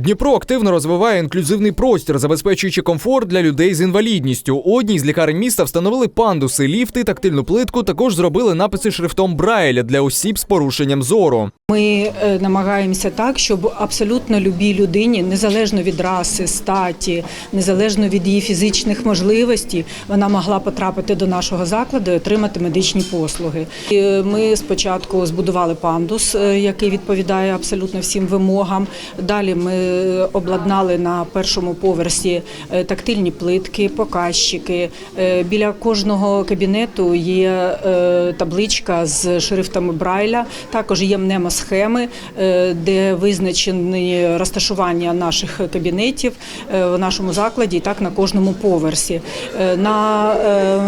Дніпро активно розвиває інклюзивний простір, забезпечуючи комфорт для людей з інвалідністю. У одній з лікарень міста встановили пандуси, ліфти, тактильну плитку. Також зробили написи шрифтом Брайля для осіб з порушенням зору. Ми е, намагаємося так, щоб абсолютно любій людині, незалежно від раси, статі, незалежно від її фізичних можливостей, вона могла потрапити до нашого закладу і отримати медичні послуги. Е, Ми спочатку збудували пандус, е, який відповідає абсолютно всім вимогам. Далі ми обладнали на першому поверсі е, тактильні плитки, показчики. Е, Біля кожного кабінету є е, табличка з шрифтами Брайля. Також є мнемосхеми, е, де визначені розташування наших кабінетів е, в нашому закладі, так на кожному поверсі. Е, На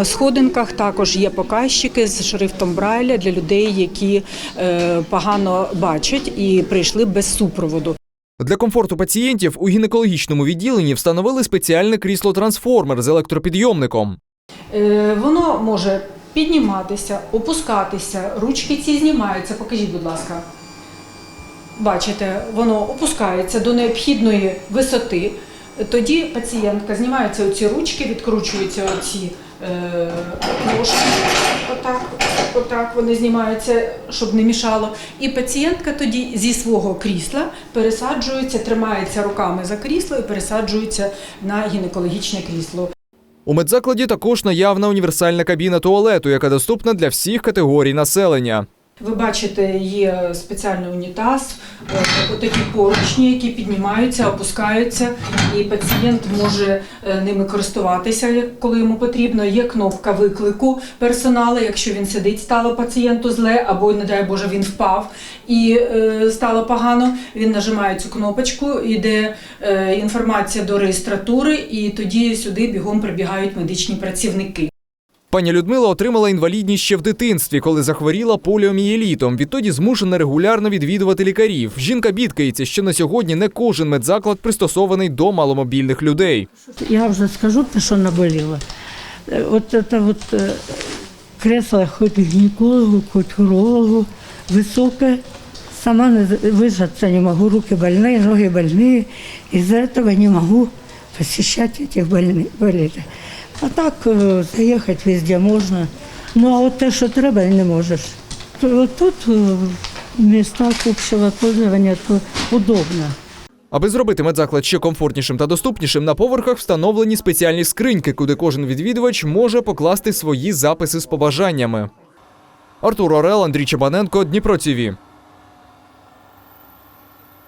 е, сходинках також є показчики з шрифтом Брайля для людей, які е, погано бачать і прийшли без супроводу. Для комфорту пацієнтів у гінекологічному відділенні встановили спеціальне крісло-трансформер з електропідйомником. Е, Воно може підніматися, опускатися, ручки ці знімаються. Покажіть, будь ласка. Бачите, воно опускається до необхідної висоти. Тоді пацієнтка знімаються оці ручки, відкручуються оці ножки. Отак, отак вони знімаються, щоб не мішало. І пацієнтка тоді зі свого крісла пересаджується, тримається руками за крісло і пересаджується на гінекологічне крісло. У медзакладі також наявна універсальна кабіна туалету, яка доступна для всіх категорій населення. Ви бачите, є спеціальний унітаз, е, отакі поручні, які піднімаються, опускаються, і пацієнт може е, ними користуватися, коли йому потрібно. Є кнопка виклику персоналу, якщо він сидить, стало пацієнту зле, або, не дай Боже, він впав і е, стало погано. Він нажимає цю кнопочку, йде інформація до реєстратури, і тоді сюди бігом прибігають медичні працівники. Пані Людмила отримала інвалідність ще в дитинстві, коли захворіла поліомієлітом. Відтоді змушена регулярно відвідувати лікарів. Жінка бідкається, що на сьогодні не кожен медзаклад пристосований до маломобільних людей. Я вже скажу те, що наболіло. Е, От це от е, кресло хоч гінекологу, хоч урологу, високе. Сама не з- вижаться не могу, руки больные, ноги больные. Из-за этого не могу посещать этих больни- больных. А так е, заїхати везде можна. Ну а от те, що треба, не можеш. Тут е, в містах пользования то удобно. Аби зробити медзаклад ще комфортнішим та доступнішим, на поверхах встановлені спеціальні скриньки, куди кожен відвідувач може покласти свої записи з побажаннями. Артур Орел, Андрій Чабаненко, Дніпро ТІВІ.